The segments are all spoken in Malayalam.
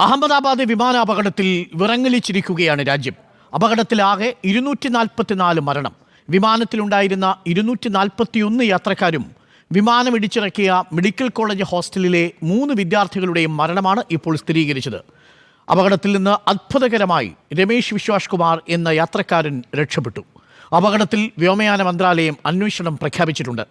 അഹമ്മദാബാദ് വിമാന വിമാനാപകടത്തിൽ വിറങ്ങലിച്ചിരിക്കുകയാണ് രാജ്യം. അപകടത്തിലാകെ ഇരുന്നൂറ്റി നാൽപ്പത്തിനാല് മരണം. വിമാനത്തിലുണ്ടായിരുന്ന ഇരുന്നൂറ്റി നാൽപ്പത്തിയൊന്ന് യാത്രക്കാരും വിമാനം ഇടിച്ചിറക്കിയ മെഡിക്കൽ കോളേജ് ഹോസ്റ്റലിലെ മൂന്ന് വിദ്യാർത്ഥികളുടെയും മരണമാണ് ഇപ്പോൾ സ്ഥിരീകരിച്ചത്. അപകടത്തിൽ നിന്ന് അത്ഭുതകരമായി രമേശ് വിശ്വാസ് കുമാർ എന്ന യാത്രക്കാരൻ രക്ഷപ്പെട്ടു. അപകടത്തിൽ വ്യോമയാന മന്ത്രാലയം അന്വേഷണം പ്രഖ്യാപിച്ചിട്ടുണ്ട്.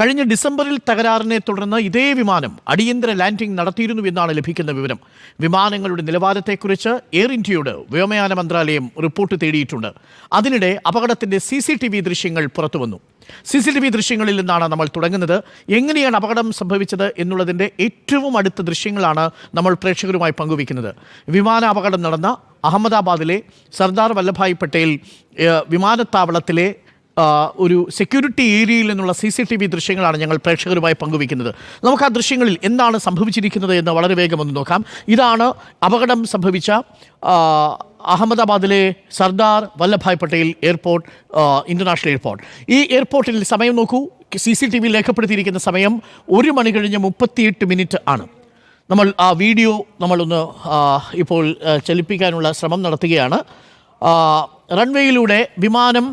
കഴിഞ്ഞ ഡിസംബറിൽ തകരാറിനെ തുടർന്ന് ഇതേ വിമാനം അടിയന്തര ലാൻഡിംഗ് നടത്തിയിരുന്നുവെന്നാണ് ലഭിക്കുന്ന വിവരം. വിമാനങ്ങളുടെ നിലവാരത്തെക്കുറിച്ച് എയർ ഇന്ത്യയോട് വ്യോമയാന മന്ത്രാലയം റിപ്പോർട്ട് തേടിയിട്ടുണ്ട്. അതിനിടെ അപകടത്തിന്റെ സി സി ടി വി ദൃശ്യങ്ങൾ പുറത്തുവന്നു. സി സി ടി വി ദൃശ്യങ്ങളിൽ നിന്നാണ് നമ്മൾ തുടങ്ങുന്നത്. എങ്ങനെയാണ് അപകടം സംഭവിച്ചത് എന്നുള്ളതിന്റെ ഏറ്റവും അടുത്ത ദൃശ്യങ്ങളാണ് നമ്മൾ പ്രേക്ഷകരുമായി പങ്കുവയ്ക്കുന്നത്. വിമാന അപകടം നടന്ന അഹമ്മദാബാദിലെ സർദാർ വല്ലഭായ് പട്ടേൽ വിമാനത്താവളത്തിലെ ഒരു സെക്യൂരിറ്റി ഏരിയയിൽ നിന്നുള്ള സി സി ടി വി ദൃശ്യങ്ങളാണ് ഞങ്ങൾ പ്രേക്ഷകരുമായി പങ്കുവയ്ക്കുന്നത്. നമുക്ക് ആ ദൃശ്യങ്ങളിൽ എന്താണ് സംഭവിച്ചിരിക്കുന്നത് എന്ന് വളരെ വേഗം ഒന്ന് നോക്കാം. ഇതാണ് അപകടം സംഭവിച്ച അഹമ്മദാബാദിലെ Sardar Vallabhbhai Patel airport international airport. ഈ എയർപോർട്ടിൽ സമയം നോക്കൂ. സി സി ടി വി രേഖപ്പെടുത്തിയിരിക്കുന്ന സമയം ഒരു മണി കഴിഞ്ഞ് മുപ്പത്തിയെട്ട് മിനിറ്റ് ആണ്. നമ്മൾ ആ വീഡിയോ നമ്മളൊന്ന് ഇപ്പോൾ ചലിപ്പിക്കാനുള്ള ശ്രമം നടത്തുകയാണ്. റൺവേയിലൂടെ വിമാനം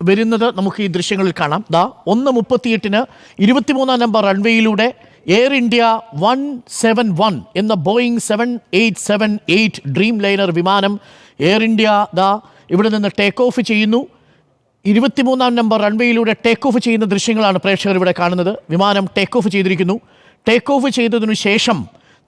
വരുന്നത് നമുക്ക് ഈ ദൃശ്യങ്ങളിൽ കാണാം. ദാ ഒന്ന് മുപ്പത്തിയെട്ടിന് ഇരുപത്തിമൂന്നാം number റൺവേയിലൂടെ air India one seven one എന്ന Boeing seven eight seven eight Dreamliner വിമാനം എയർ ഇന്ത്യ ദാ ഇവിടെ നിന്ന് ടേക്ക് ഓഫ് ചെയ്യുന്നു. ഇരുപത്തിമൂന്നാം നമ്പർ റൺവേയിലൂടെ ടേക്ക് ഓഫ് ചെയ്യുന്ന ദൃശ്യങ്ങളാണ് പ്രേക്ഷകർ ഇവിടെ കാണുന്നത്. വിമാനം ടേക്ക് ഓഫ് ചെയ്തിരിക്കുന്നു. ടേക്ക് ഓഫ് ചെയ്തതിനു ശേഷം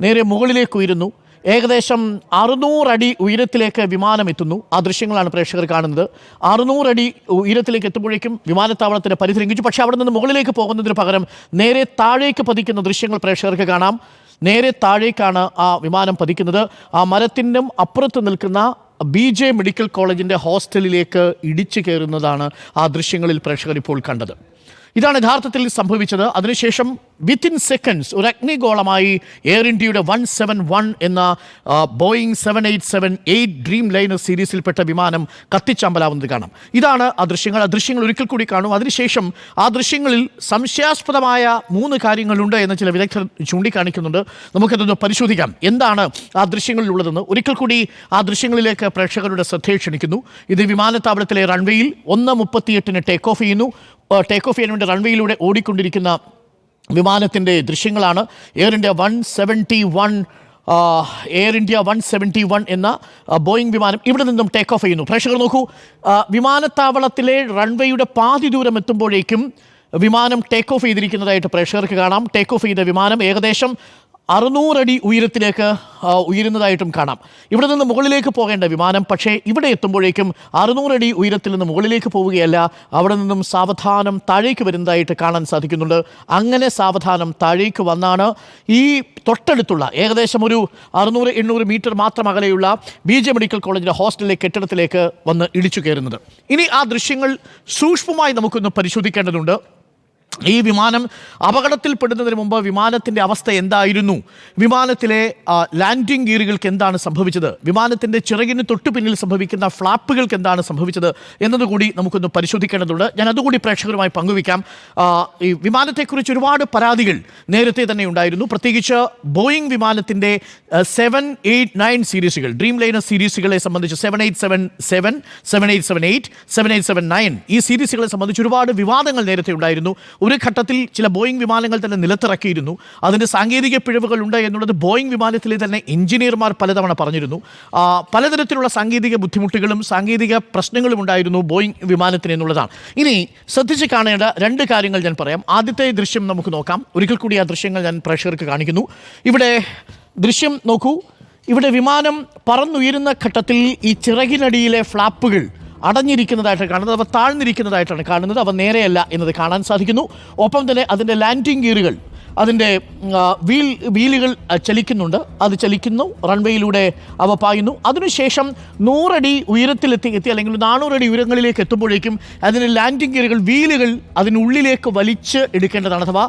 നേരെ മുകളിലേക്ക് ഉയരുന്നു. ഏകദേശം അറുന്നൂറടി ഉയരത്തിലേക്ക് വിമാനം എത്തുന്നു. ആ ദൃശ്യങ്ങളാണ് പ്രേക്ഷകർ കാണുന്നത്. അറുന്നൂറടി ഉയരത്തിലേക്ക് എത്തുമ്പോഴേക്കും വിമാനത്താവളത്തിന്റെ പരിധി ലംഘിച്ചു. പക്ഷേ അവിടെ നിന്ന് മുകളിലേക്ക് പോകുന്നതിന് പകരം നേരെ താഴേക്ക് പതിക്കുന്ന ദൃശ്യങ്ങൾ പ്രേക്ഷകർക്ക് കാണാം. നേരെ താഴേക്കാണ് ആ വിമാനം പതിക്കുന്നത്. ആ മരത്തിനും അപ്പുറത്ത് നിൽക്കുന്ന ബി ജെ മെഡിക്കൽ കോളേജിന്റെ ഹോസ്റ്റലിലേക്ക് ഇടിച്ചു കയറുന്നതാണ് ആ ദൃശ്യങ്ങളിൽ പ്രേക്ഷകർ ഇപ്പോൾ കണ്ടത്. ഇതാണ് യഥാർത്ഥത്തിൽ സംഭവിച്ചത്. അതിനുശേഷം വിത്തിൻ സെക്കൻഡ്സ് ഒരു അഗ്നിഗോളമായി എയർ ഇന്ത്യയുടെ വൺ സെവൻ വൺ എന്ന Boeing seven eight seven eight Dreamliner സീരീസിൽപ്പെട്ട വിമാനം കത്തിച്ചമ്പലാവുന്നത് കാണാം. ഇതാണ് ആ ദൃശ്യങ്ങൾ. ആ ദൃശ്യങ്ങൾ ഒരിക്കൽ കൂടി കാണും. അതിനുശേഷം ആ ദൃശ്യങ്ങളിൽ സംശയാസ്പദമായ മൂന്ന് കാര്യങ്ങളുണ്ട് എന്ന് ചില വിദഗ്ധർ ചൂണ്ടിക്കാണിക്കുന്നുണ്ട്. നമുക്കതൊന്ന് പരിശോധിക്കാം. എന്താണ് ആ ദൃശ്യങ്ങളിലുള്ളതെന്ന് ഒരിക്കൽ കൂടി ആ ദൃശ്യങ്ങളിലേക്ക് പ്രേക്ഷകരുടെ ശ്രദ്ധയെ ക്ഷണിക്കുന്നു. ഇത് വിമാനത്താവളത്തിലെ റൺവേയിൽ ഒന്ന് മുപ്പത്തിയെട്ടിന് ടേക്ക് ഓഫ് ചെയ്യുന്നു. ടേക്ക് ഓഫ് ചെയ്യാൻ വേണ്ടി റൺവേയിലൂടെ ഓടിക്കൊണ്ടിരിക്കുന്ന വിമാനത്തിന്റെ ദൃശ്യങ്ങളാണ്. Air India one seventy one air India one seventy one എന്ന ബോയിങ് വിമാനം ഇവിടെ നിന്നും ടേക്ക് ഓഫ് ചെയ്യുന്നു. പ്രേക്ഷകർ നോക്കൂ വിമാനത്താവളത്തിലെ റൺവേയുടെ പാതി ദൂരം എത്തുമ്പോഴേക്കും വിമാനം ടേക്ക് ഓഫ് ചെയ്തിരിക്കുന്നതായിട്ട് പ്രേക്ഷകർക്ക് കാണാം. ടേക്ക് ഓഫ് ചെയ്ത വിമാനം ഏകദേശം അറുന്നൂറടി ഉയരത്തിലേക്ക് ഉയരുന്നതായിട്ടും കാണാം. ഇവിടെ നിന്ന് മുകളിലേക്ക് പോകേണ്ട വിമാനം പക്ഷേ ഇവിടെ എത്തുമ്പോഴേക്കും അറുന്നൂറടി ഉയരത്തിൽ നിന്ന് മുകളിലേക്ക് പോവുകയല്ല അവിടെ നിന്നും സാവധാനം താഴേക്ക് വരുന്നതായിട്ട് കാണാൻ സാധിക്കുന്നുണ്ട്. അങ്ങനെ സാവധാനം താഴേക്ക് വന്നാണ് ഈ തൊട്ടടുത്തുള്ള ഏകദേശം ഒരു അറുന്നൂറ് എണ്ണൂറ് മീറ്റർ മാത്രം അകലെയുള്ള ബി ജെ മെഡിക്കൽ കോളേജിലെ ഹോസ്റ്റലിലെ കെട്ടിടത്തിലേക്ക് വന്ന് ഇടിച്ചു കയറുന്നത്. ഇനി ആ ദൃശ്യങ്ങൾ സൂക്ഷ്മമായി നമുക്കൊന്ന് പരിശോധിക്കേണ്ടതുണ്ട്. ഈ വിമാനം അപകടത്തിൽപ്പെടുന്നതിന് മുമ്പ് വിമാനത്തിന്റെ അവസ്ഥ എന്തായിരുന്നു? വിമാനത്തിലെ ലാൻഡിംഗ് ഗിയറുകൾക്ക് എന്താണ് സംഭവിച്ചത്? വിമാനത്തിന്റെ ചിറകിന് തൊട്ടു പിന്നിൽ സംഭവിക്കുന്ന ഫ്ലാപ്പുകൾക്ക് എന്താണ് സംഭവിച്ചത് എന്നതുകൂടി നമുക്കൊന്ന് പരിശോധിക്കേണ്ടതുണ്ട്. ഞാൻ അതുകൂടി പ്രേക്ഷകരുമായി പങ്കുവയ്ക്കാം. ഈ വിമാനത്തെക്കുറിച്ച് ഒരുപാട് പരാതികൾ നേരത്തെ തന്നെ ഉണ്ടായിരുന്നു. പ്രത്യേകിച്ച് ബോയിങ് വിമാനത്തിന്റെ സെവൻ എയ്റ്റ് നയൻ സീരീസുകൾ ഡ്രീം ലൈനർ സീരീസുകളെ സംബന്ധിച്ച് seven eight seven seven seven eight seven eight seven eight seven nine ഈ സീരീസുകളെ സംബന്ധിച്ച് ഒരുപാട് വിവാദങ്ങൾ നേരത്തെ ഉണ്ടായിരുന്നു. ഒരു ഘട്ടത്തിൽ ചില ബോയിങ് വിമാനങ്ങൾ തന്നെ നിലത്തിറക്കിയിരുന്നു. അതിന്റെ സാങ്കേതിക പിഴവുകൾ ഉണ്ട് എന്നുള്ളത് ബോയിങ് വിമാനത്തിലെ തന്നെ എഞ്ചിനീയർമാർ പലതവണ പറഞ്ഞിരുന്നു. പലതരത്തിലുള്ള സാങ്കേതിക ബുദ്ധിമുട്ടുകളും സാങ്കേതിക പ്രശ്നങ്ങളും ഉണ്ടായിരുന്നു ബോയിങ് വിമാനത്തിന് എന്നുള്ളതാണ്. ഇനി ശ്രദ്ധിച്ച് കാണേണ്ട രണ്ട് കാര്യങ്ങൾ ഞാൻ പറയാം. ആദ്യത്തെ ദൃശ്യം നമുക്ക് നോക്കാം. ഒരിക്കൽ കൂടി ആ ദൃശ്യങ്ങൾ ഞാൻ പ്രേക്ഷകർക്ക് കാണിക്കുന്നു. ഇവിടെ ദൃശ്യം നോക്കൂ. ഇവിടെ വിമാനം പറന്നുയരുന്ന ഘട്ടത്തിൽ ഈ ചിറകിനടിയിലെ ഫ്ലാപ്പുകൾ അടഞ്ഞിരിക്കുന്നതായിട്ട് കാണുന്നത് അവ താഴ്ന്നിരിക്കുന്നതായിട്ടാണ് കാണുന്നത് അവ നേരെയല്ല എന്നത് കാണാൻ സാധിക്കുന്നു. ഒപ്പം തന്നെ അതിന്റെ ലാൻഡിംഗ് ഗിയറുകൾ അതിന്റെ വീൽ വീലുകൾ ചലിക്കുന്നുണ്ട്. അത് ചലിക്കുന്നു റൺവേയിലൂടെ അവ പായുന്നു. അതിനുശേഷം നൂറടി ഉയരത്തിലെത്തി എത്തി അല്ലെങ്കിൽ നാനൂറടി ഉയരങ്ങളിലേക്ക് എത്തുമ്പോഴേക്കും അതിന്റെ ലാൻഡിംഗ് ഗിയറുകൾ വീലുകൾ അതിനുള്ളിലേക്ക് വലിച്ച് എടുക്കേണ്ടതാണ് അഥവാ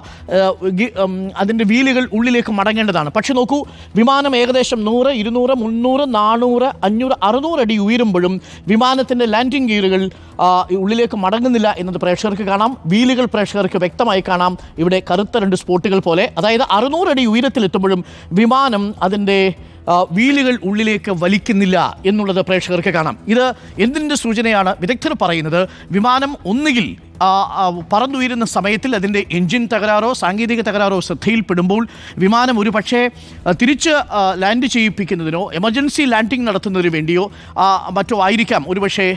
അതിന്റെ വീലുകൾ ഉള്ളിലേക്ക് മടങ്ങേണ്ടതാണ്. പക്ഷേ നോക്കൂ വിമാനം ഏകദേശം നൂറ് ഇരുന്നൂറ് മുന്നൂറ് നാനൂറ് അഞ്ഞൂറ് അറുന്നൂറ് അടി ഉയരുമ്പോഴും വിമാനത്തിന്റെ ലാൻഡിംഗ് ഗിയറുകൾ ഉള്ളിലേക്ക് മടങ്ങുന്നില്ല എന്നത് പ്രേക്ഷകർക്ക് കാണാം. വീലുകൾ പ്രേക്ഷകർക്ക് വ്യക്തമായി കാണാം. ഇവിടെ കറുത്ത രണ്ട് സ്പോട്ടുകൾ പോലെ അതായത് അറുന്നൂറടി ഉയരത്തിലെത്തുമ്പോഴും വിമാനം അതിന്റെ വീലുകൾ ഉള്ളിലേക്ക് വലിക്കുന്നില്ല എന്നുള്ളത് പ്രേക്ഷകർക്ക് കാണാം. ഇത് എന്തിന്റെ സൂചനയാണ്? വിദഗ്ധർ പറയുന്നത് വിമാനം ഒന്നുകിൽ പറന്നുയരുന്ന സമയത്തിൽ അതിന്റെ എൻജിൻ തകരാറോ സാങ്കേതിക തകരാറോ ശ്രദ്ധയിൽപ്പെടുമ്പോൾ വിമാനം ഒരു പക്ഷേ തിരിച്ച് ലാൻഡ് ചെയ്യിപ്പിക്കുന്നതിനോ എമർജൻസി ലാൻഡിംഗ് നടത്തുന്നതിന് വേണ്ടിയോ മറ്റോ ആയിരിക്കാം ഒരുപക്ഷേ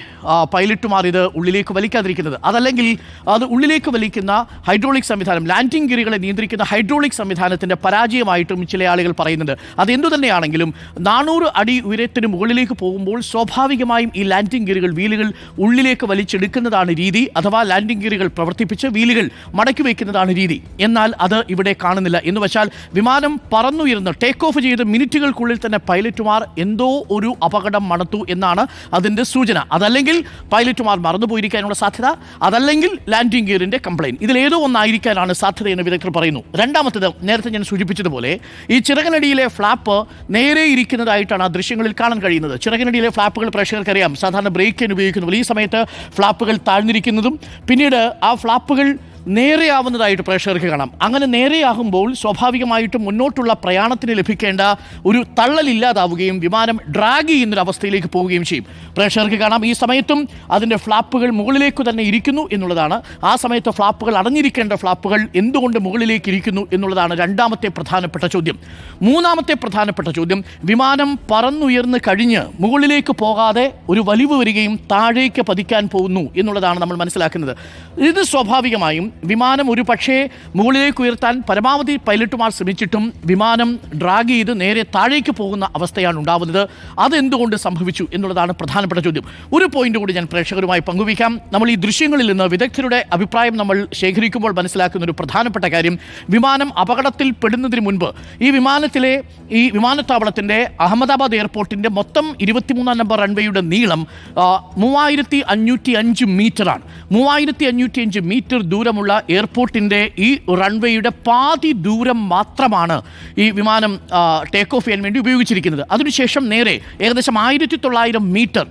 പൈലറ്റുമാർ ഇത് ഉള്ളിലേക്ക് വലിക്കാതിരിക്കുന്നത്. അതല്ലെങ്കിൽ അത് ഉള്ളിലേക്ക് വലിക്കുന്ന ഹൈഡ്രോളിക് സംവിധാനം ലാൻഡിംഗ് ഗിരികളെ നിയന്ത്രിക്കുന്ന ഹൈഡ്രോളിക് സംവിധാനത്തിന്റെ പരാജയമായിട്ടും ചില ആളുകൾ പറയുന്നുണ്ട്. അതെന്തു തന്നെയാണെങ്കിലും നാനൂറ് അടി ഉയരത്തിന് മുകളിലേക്ക് പോകുമ്പോൾ സ്വാഭാവികമായും ഈ ലാൻഡിംഗ് ഗിരികൾ വീലുകൾ ഉള്ളിലേക്ക് വലിച്ചെടുക്കുന്നതാണ് രീതി. അഥവാ ലാൻഡിംഗ് ഗിയറുകൾ പ്രവർത്തിപ്പിച്ച് വീലുകൾ മടക്കി വയ്ക്കുന്നതാണ് രീതി. എന്നാൽ അത് ഇവിടെ കാണുന്നില്ല. എന്ന് വെച്ചാൽ വിമാനം പറന്നുയർന്ന് ടേക്ക് ഓഫ് ചെയ്ത് മിനിറ്റുകൾക്കുള്ളിൽ തന്നെ പൈലറ്റുമാർ എന്തോ ഒരു അപകടം മണത്തു എന്നാണ് അതിന്റെ സൂചന. അതല്ലെങ്കിൽ പൈലറ്റുമാർ മറന്നുപോയിരിക്കാനുള്ള സാധ്യത അതല്ലെങ്കിൽ ലാൻഡിംഗ് ഗിയറിന്റെ കംപ്ലൈന്റ് ഇതിലേതോ ഒന്നായിരിക്കാനാണ് സാധ്യത എന്ന് വിദഗ്ധർ പറയുന്നു. രണ്ടാമത്തത് നേരത്തെ ഞാൻ സൂചിപ്പിച്ചതുപോലെ ഈ ചിറകനടിയിലെ ഫ്ലാപ്പ് നേരെ ഇരിക്കുന്നതായിട്ടാണ് ആ ദൃശ്യങ്ങളിൽ കാണാൻ കഴിയുന്നത്. ചിറകനടിയിലെ ഫ്ലാപ്പുകൾ പ്രേക്ഷകർക്കറിയാം. സാധാരണ ബ്രേക്കിന് ഉപയോഗിക്കുന്നു ഈ സമയത്ത് ഫ്ലാപ്പുകൾ താഴ്ന്നിരിക്കുന്നതും പിന്നീട് ആ ഫ്ലാപ്പുകൾ നേരെയാവുന്നതായിട്ട് പ്രേക്ഷകർക്ക് കാണാം. അങ്ങനെ നേരെയാകുമ്പോൾ സ്വാഭാവികമായിട്ടും മുന്നോട്ടുള്ള പ്രയാണത്തിന് ലഭിക്കേണ്ട ഒരു തള്ളലില്ലാതാവുകയും വിമാനം ഡ്രാഗ് ചെയ്യുന്നൊരു അവസ്ഥയിലേക്ക് പോവുകയും ചെയ്യും. പ്രേക്ഷകർക്ക് കാണാം ഈ സമയത്തും അതിന്റെ ഫ്ലാപ്പുകൾ മുകളിലേക്ക് തന്നെ ഇരിക്കുന്നു എന്നുള്ളതാണ്. ആ സമയത്ത് ഫ്ലാപ്പുകൾ അടഞ്ഞിരിക്കേണ്ട ഫ്ലാപ്പുകൾ എന്തുകൊണ്ട് മുകളിലേക്ക് ഇരിക്കുന്നു എന്നുള്ളതാണ് രണ്ടാമത്തെ പ്രധാനപ്പെട്ട ചോദ്യം. മൂന്നാമത്തെ പ്രധാനപ്പെട്ട ചോദ്യം വിമാനം പറന്നുയർന്ന് കഴിഞ്ഞ് മുകളിലേക്ക് പോകാതെ ഒരു വലിവ് വരികയും താഴേക്ക് പതിക്കാൻ പോകുന്നു എന്നുള്ളതാണ് നമ്മൾ മനസ്സിലാക്കുന്നത്. ഇത് സ്വാഭാവികമായും വിമാനം ഒരു പക്ഷേ മുകളിലേക്ക് ഉയർത്താൻ പരമാവധി പൈലറ്റുമാർ ശ്രമിച്ചിട്ടും വിമാനം ഡ്രാഗ് ചെയ്ത് നേരെ താഴേക്ക് പോകുന്ന അവസ്ഥയാണ് ഉണ്ടാവുന്നത്. അതെന്തുകൊണ്ട് സംഭവിച്ചു എന്നുള്ളതാണ് പ്രധാനപ്പെട്ട ചോദ്യം. ഒരു പോയിന്റ് കൂടി ഞാൻ പ്രേക്ഷകരുമായി പങ്കുവയ്ക്കാം. നമ്മൾ ഈ ദൃശ്യങ്ങളിൽ നിന്ന് വിദഗ്ധരുടെ അഭിപ്രായം നമ്മൾ ശേഖരിക്കുമ്പോൾ മനസ്സിലാക്കുന്ന ഒരു പ്രധാനപ്പെട്ട കാര്യം. വിമാനം അപകടത്തിൽ പെടുന്നതിന് മുൻപ് ഈ വിമാനത്തിലെ ഈ വിമാനത്താവളത്തിന്റെ അഹമ്മദാബാദ് എയർപോർട്ടിന്റെ മൊത്തം ഇരുപത്തിമൂന്നാം നമ്പർ റൺവേയുടെ നീളം മൂവായിരത്തി അഞ്ഞൂറ്റി അഞ്ച് മീറ്ററാണ്. മൂവായിരത്തി അഞ്ഞൂറ്റി അഞ്ച് മീറ്റർ ദൂരമുള്ള എയർപോർട്ടിന്റെ ഈ റൺവേയുടെ പാതി ദൂരം മാത്രമാണ് ഈ വിമാനം ടേക്ക് ഓഫ് ചെയ്യാൻ വേണ്ടി ഉപയോഗിച്ചിരിക്കുന്നത്. അതിനുശേഷം നേരെ ഏകദേശം ആയിരത്തി തൊള്ളായിരം മീറ്റർ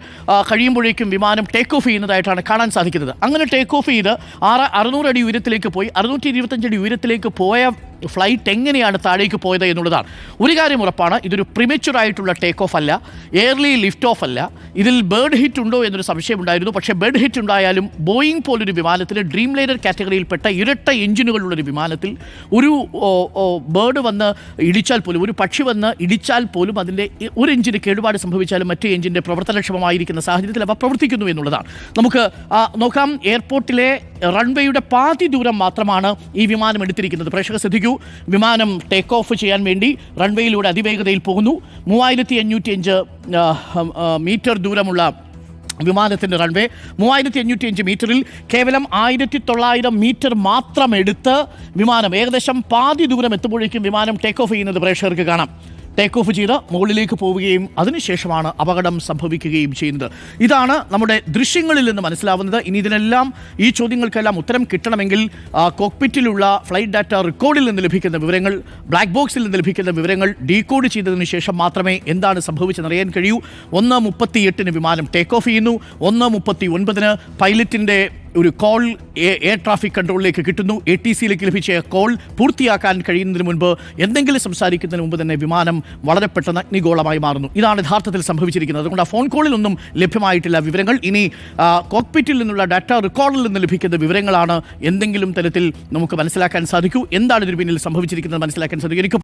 കഴിയുമ്പോഴേക്കും വിമാനം ടേക്ക് ഓഫ് ചെയ്യുന്നതായിട്ടാണ് കാണാൻ സാധിക്കുന്നത്. അങ്ങനെ ടേക്ക് ഓഫ് ചെയ്ത് ആറ് അറുന്നൂറ് അടി ഉയരത്തിലേക്ക് പോയി. അറുന്നൂറ്റി ഇരുപത്തഞ്ച് അടി ഉയരത്തിലേക്ക് പോയ ഫ്ലൈറ്റ് എങ്ങനെയാണ് താഴേക്ക് പോയത് എന്നുള്ളതാണ്. ഒരു കാര്യം ഉറപ്പാണ് ഇതൊരു പ്രിമച്ചുർ ആയിട്ടുള്ള ടേക്ക് ഓഫ് അല്ല എയർലി ലിഫ്റ്റ് ഓഫ് അല്ല. ഇതിൽ ബേർഡ് ഹിറ്റ് ഉണ്ടോ എന്നൊരു സംശയം ഉണ്ടായിരുന്നു പക്ഷേ ബേർഡ് ഹിറ്റ് ഉണ്ടായാലും ബോയിങ് പോലൊരു വിമാനത്തിൽ ഡ്രീം ലൈനർ കാറ്റഗറിയിൽപ്പെട്ട ഇരട്ട എഞ്ചിനുകളുള്ളൊരു വിമാനത്തിൽ ഒരു ബേർഡ് വന്ന് ഇടിച്ചാൽ പോലും ഒരു പക്ഷി വന്ന് ഇടിച്ചാൽ പോലും അതിന്റെ ഒരു എഞ്ചിന് കേടുപാട് സംഭവിച്ചാലും മറ്റേ എഞ്ചിന്റെ പ്രവർത്തനക്ഷമമായിരിക്കുന്ന സാഹചര്യത്തിൽ അവ പ്രവർത്തിക്കുന്നു എന്നുള്ളതാണ്. നമുക്ക് നോക്കാം എയർപോർട്ടിലെ റൺവേയുടെ പാതി ദൂരം മാത്രമാണ് ഈ വിമാനം എടുത്തിരിക്കുന്നത്. പ്രേക്ഷകർ ശ്രദ്ധിക്കൂ വിമാനം ടേക്ക് ഓഫ് ചെയ്യാൻ വേണ്ടി റൺവേയിലൂടെ അതിവേഗതയിൽ പോകുന്നു. മൂവായിരത്തി അഞ്ഞൂറ്റി അഞ്ച് മീറ്റർ ദൂരമുള്ള വിമാനത്തിന്റെ റൺവേ മൂവായിരത്തി അഞ്ഞൂറ്റി അഞ്ച് മീറ്ററിൽ കേവലം ആയിരത്തി തൊള്ളായിരം മീറ്റർ മാത്രം എടുത്ത് വിമാനം ഏകദേശം പാതി ദൂരം എത്തുമ്പോഴേക്കും വിമാനം ടേക്ക് ഓഫ് ചെയ്യുന്നത് പ്രേക്ഷകർക്ക് കാണാം. ടേക്ക് ഓഫ് ചെയ്ത് മുകളിലേക്ക് പോവുകയും അതിനുശേഷമാണ് അപകടം സംഭവിക്കുകയും ചെയ്യുന്നത്. ഇതാണ് നമ്മുടെ ദൃശ്യങ്ങളിൽ നിന്ന് മനസ്സിലാവുന്നത്. ഇനി ഇതിനെല്ലാം ഈ ചോദ്യങ്ങൾക്കെല്ലാം ഉത്തരം കിട്ടണമെങ്കിൽ കോക്പിറ്റിലുള്ള ഫ്ലൈറ്റ് ഡാറ്റ റെക്കോർഡിൽ നിന്ന് ലഭിക്കുന്ന വിവരങ്ങൾ ബ്ലാക്ക് ബോക്സിൽ നിന്ന് ലഭിക്കുന്ന വിവരങ്ങൾ ഡീകോഡ് ചെയ്തതിനു ശേഷം മാത്രമേ എന്താണ് സംഭവിച്ചതെന്ന് അറിയാൻ കഴിയൂ. ഒന്ന് മുപ്പത്തി എട്ടിന് വിമാനം ടേക്ക് ഓഫ് ചെയ്യുന്നു. ഒന്ന് മുപ്പത്തി ഒൻപതിന് പൈലറ്റിന്റെ ഒരു കോൾ എയർ ട്രാഫിക് കൺട്രോളിലേക്ക് കിട്ടുന്നു. എ ടി സിയിലേക്ക് ലഭിച്ച കോൾ പൂർത്തിയാക്കാൻ കഴിയുന്നതിന് മുൻപ് എന്തെങ്കിലും സംസാരിക്കുന്നതിന് മുമ്പ് തന്നെ വിമാനം വളരെ പെട്ടെന്ന് അഗ്നിഗോളമായി മാറുന്നു. ഇതാണ് യഥാർത്ഥത്തിൽ സംഭവിച്ചിരിക്കുന്നത്. അതുകൊണ്ട് ആ ഫോൺ കോളിലൊന്നും ലഭ്യമായിട്ടില്ല വിവരങ്ങൾ. ഇനി കോക്പിറ്റിൽ നിന്നുള്ള ഡാറ്റ റെക്കോർഡിൽ നിന്ന് ലഭിക്കുന്ന വിവരങ്ങളാണ് എന്തെങ്കിലും തരത്തിൽ നമുക്ക് മനസ്സിലാക്കാൻ സാധിക്കൂ. എന്താണ് ഇതിന് പിന്നിൽ സംഭവിച്ചിരിക്കുന്നത് മനസ്സിലാക്കാൻ സാധിക്കും. എനിക്ക്